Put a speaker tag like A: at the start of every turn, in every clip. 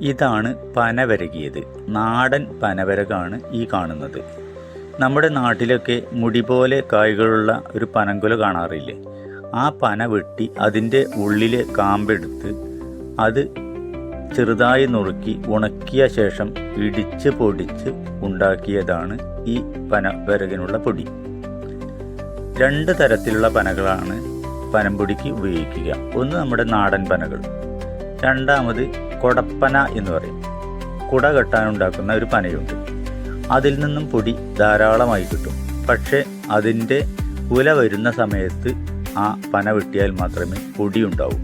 A: ഇതാണ് പനവരകിയത്. നാടൻ പനവരകാണ് ഈ കാണുന്നത്. നമ്മുടെ നാട്ടിലൊക്കെ മുടി പോലെ കായ്കളുള്ള ഒരു പനങ്കുല കാണാറില്ലേ? ആ പന വെട്ടി അതിന്റെ ഉള്ളിലെ കാമ്പെടുത്ത് അത് ചെറുതായി നുറുക്കി ഉണക്കിയ ശേഷം ഇടിച്ച് പൊടിച്ച് ഉണ്ടാക്കിയതാണ് ഈ പനവരകിനുള്ള പൊടി. രണ്ട് തരത്തിലുള്ള പനകളാണ് പനംപൊടിക്ക് ഉപയോഗിക്കുക. ഒന്ന് നമ്മുടെ നാടൻ പനകൾ രണ്ടാമത് കൊടപ്പന എന്ന് പറയും. കുട കെട്ടാനുണ്ടാക്കുന്ന ഒരു പനയുണ്ട്. അതിൽ നിന്നും പൊടി ധാരാളമായി കിട്ടും. പക്ഷേ അതിന്റെ ഉല വരുന്ന സമയത്ത് ആ പന വെട്ടിയാൽ മാത്രമേ പൊടി ഉണ്ടാവൂ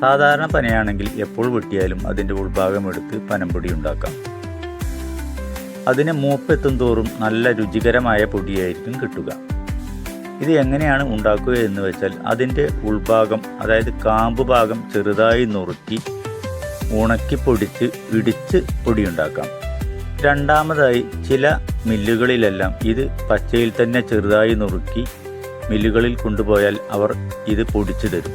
A: സാധാരണ പനയാണെങ്കിൽ എപ്പോൾ വെട്ടിയാലും അതിന്റെ ഉൾഭാഗം എടുത്ത് പനംപൊടി ഉണ്ടാക്കാം. അതിന് മൂപ്പെത്തും തോറും നല്ല രുചികരമായ പൊടിയായിരിക്കും കിട്ടുക. ഇത് എങ്ങനെയാണ് ഉണ്ടാക്കുക എന്ന് വെച്ചാൽ അതിന്റെ ഉൾഭാഗം അതായത് കാമ്പ് ഭാഗം ചെറുതായി നുറുക്കി ഉണക്കി പൊടിച്ച് ഇടിച്ച് പൊടിയുണ്ടാക്കാം. രണ്ടാമതായി ചില മില്ലുകളിലെല്ലാം ഇത് പച്ചയിൽ തന്നെ ചെറുതായി നുറുക്കി മില്ലുകളിൽ കൊണ്ടുപോയാൽ അവർ ഇത് പൊടിച്ചു തരും.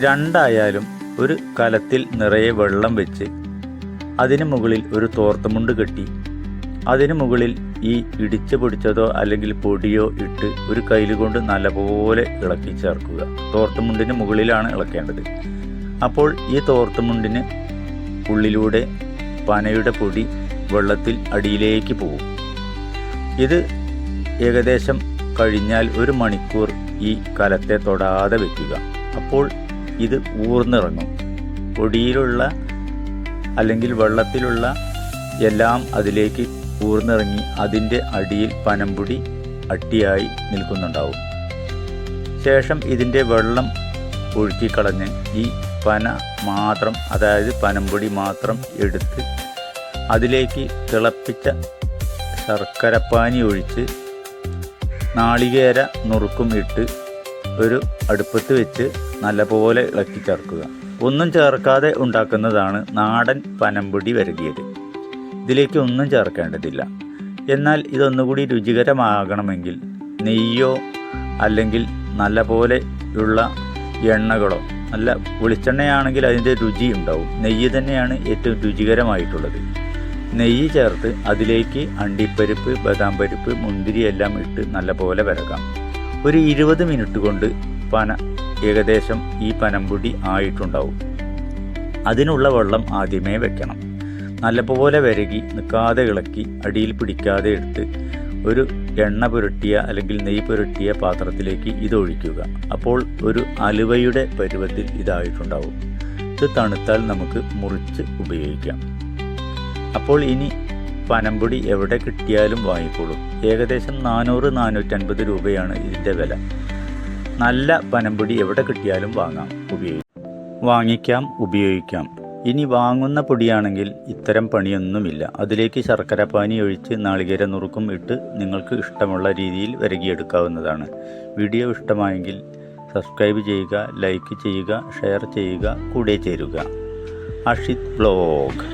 A: രണ്ടായാലും ഒരു കലത്തിൽ നിറയെ വെള്ളം വെച്ച് അതിനു മുകളിൽ ഒരു തോർത്തമുണ്ട് കെട്ടി അതിനു മുകളിൽ ഈ ഇടിച്ച് പൊടിച്ചതോ അല്ലെങ്കിൽ പൊടിയോ ഇട്ട് ഒരു കയ്യിൽ കൊണ്ട് നല്ലപോലെ ഇളക്കി ചേർക്കുക. തോർത്തുമുണ്ടിന് മുകളിലാണ് ഇളക്കേണ്ടത്. അപ്പോൾ ഈ തോർത്തുമുണ്ടിന് ഉള്ളിലൂടെ പനയുടെ പൊടി വെള്ളത്തിൽ അടിയിലേക്ക് പോകും. ഇത് ഏകദേശം കഴിഞ്ഞാൽ ഒരു മണിക്കൂർ ഈ കലത്തെ തൊടാതെ വെക്കുക. അപ്പോൾ ഇത് ഊർന്നിറങ്ങും. പൊടിയിലുള്ള അല്ലെങ്കിൽ വെള്ളത്തിലുള്ള എല്ലാം അതിലേക്ക് ഊർന്നിറങ്ങി അതിന്റെ അടിയിൽ പനംപൊടി അട്ടിയായി നിൽക്കുന്നുണ്ടാവും. ശേഷം ഇതിന്റെ വെള്ളം ഒഴുക്കിക്കളഞ്ഞ് ഈ പന മാത്രം അതായത് പനംപൊടി മാത്രം എടുത്ത് അതിലേക്ക് തിളപ്പിച്ച ശർക്കരപ്പാനി ഒഴിച്ച് നാളികേര നുറുക്കും ഇട്ട് ഒരു അടുപ്പത്ത് വെച്ച് നല്ലപോലെ ഇളക്കി ചേർക്കുക. ഒന്നും ചേർക്കാതെ ഉണ്ടാക്കുന്നതാണ് നാടൻ പനംപൊടി വരകിയത്. ഇതിലേക്ക് ഒന്നും ചേർക്കേണ്ടതില്ല. എന്നാൽ ഇതൊന്നുകൂടി രുചികരമാകണമെങ്കിൽ നെയ്യോ അല്ലെങ്കിൽ നല്ലപോലെ ഉള്ള എണ്ണകളോ നല്ല വെളിച്ചെണ്ണയാണെങ്കിൽ അതിന്റെ രുചി ഉണ്ടാവും. നെയ്യ് തന്നെയാണ് ഏറ്റവും രുചികരമായിട്ടുള്ളത്. നെയ്യ് ചേർത്ത് അതിലേക്ക് അണ്ടിപ്പരിപ്പ് ബദാം പരിപ്പ് മുന്തിരി എല്ലാം ഇട്ട് നല്ലപോലെ വരക്കാം ഒരു ഇരുപത് മിനിറ്റ് കൊണ്ട് പന ഏകദേശം ഈ പനംപൊടി ആയിട്ടുണ്ടാവും. അതിനുള്ള വെള്ളം ആദ്യമേ വെക്കണം. നല്ലപോലെ വരകി നിൽക്കാതെ ഇളക്കി അടിയിൽ പിടിക്കാതെ എടുത്ത് ഒരു എണ്ണ പുരട്ടിയ അല്ലെങ്കിൽ നെയ്യ് പുരട്ടിയ പാത്രത്തിലേക്ക് ഇതൊഴിക്കുക അപ്പോൾ ഒരു അലുവയുടെ പരുവത്തിൽ ഇതായിട്ടുണ്ടാവും. ഇത് തണുത്താൽ നമുക്ക് മുറിച്ച് ഉപയോഗിക്കാം. അപ്പോൾ ഇനി പനംപൊടി എവിടെ കിട്ടിയാലും വാങ്ങിക്കോളും. ഏകദേശം നാനൂറ് നാനൂറ്റൻപത് രൂപയാണ് ഇതിന്റെ വില. നല്ല പനംപൊടി എവിടെ കിട്ടിയാലും വാങ്ങാം ഉപയോഗിക്കാം. വാങ്ങിക്കാം ഉപയോഗിക്കാം. ഇനി വാങ്ങുന്ന പൊടിയാണെങ്കിൽ ഇത്തരം പണിയൊന്നുമില്ല. അതിലേക്ക് ശർക്കര പാനി ഒഴിച്ച് നാളികേര നുറുക്കും ഇട്ട് നിങ്ങൾക്ക് ഇഷ്ടമുള്ള രീതിയിൽ വരകിയെടുക്കാവുന്നതാണ്. വീഡിയോ ഇഷ്ടമായെങ്കിൽ സബ്സ്ക്രൈബ് ചെയ്യുക ലൈക്ക് ചെയ്യുക ഷെയർ ചെയ്യുക കൂടെ ചേരുക. അഷിത് ബ്ലോഗ്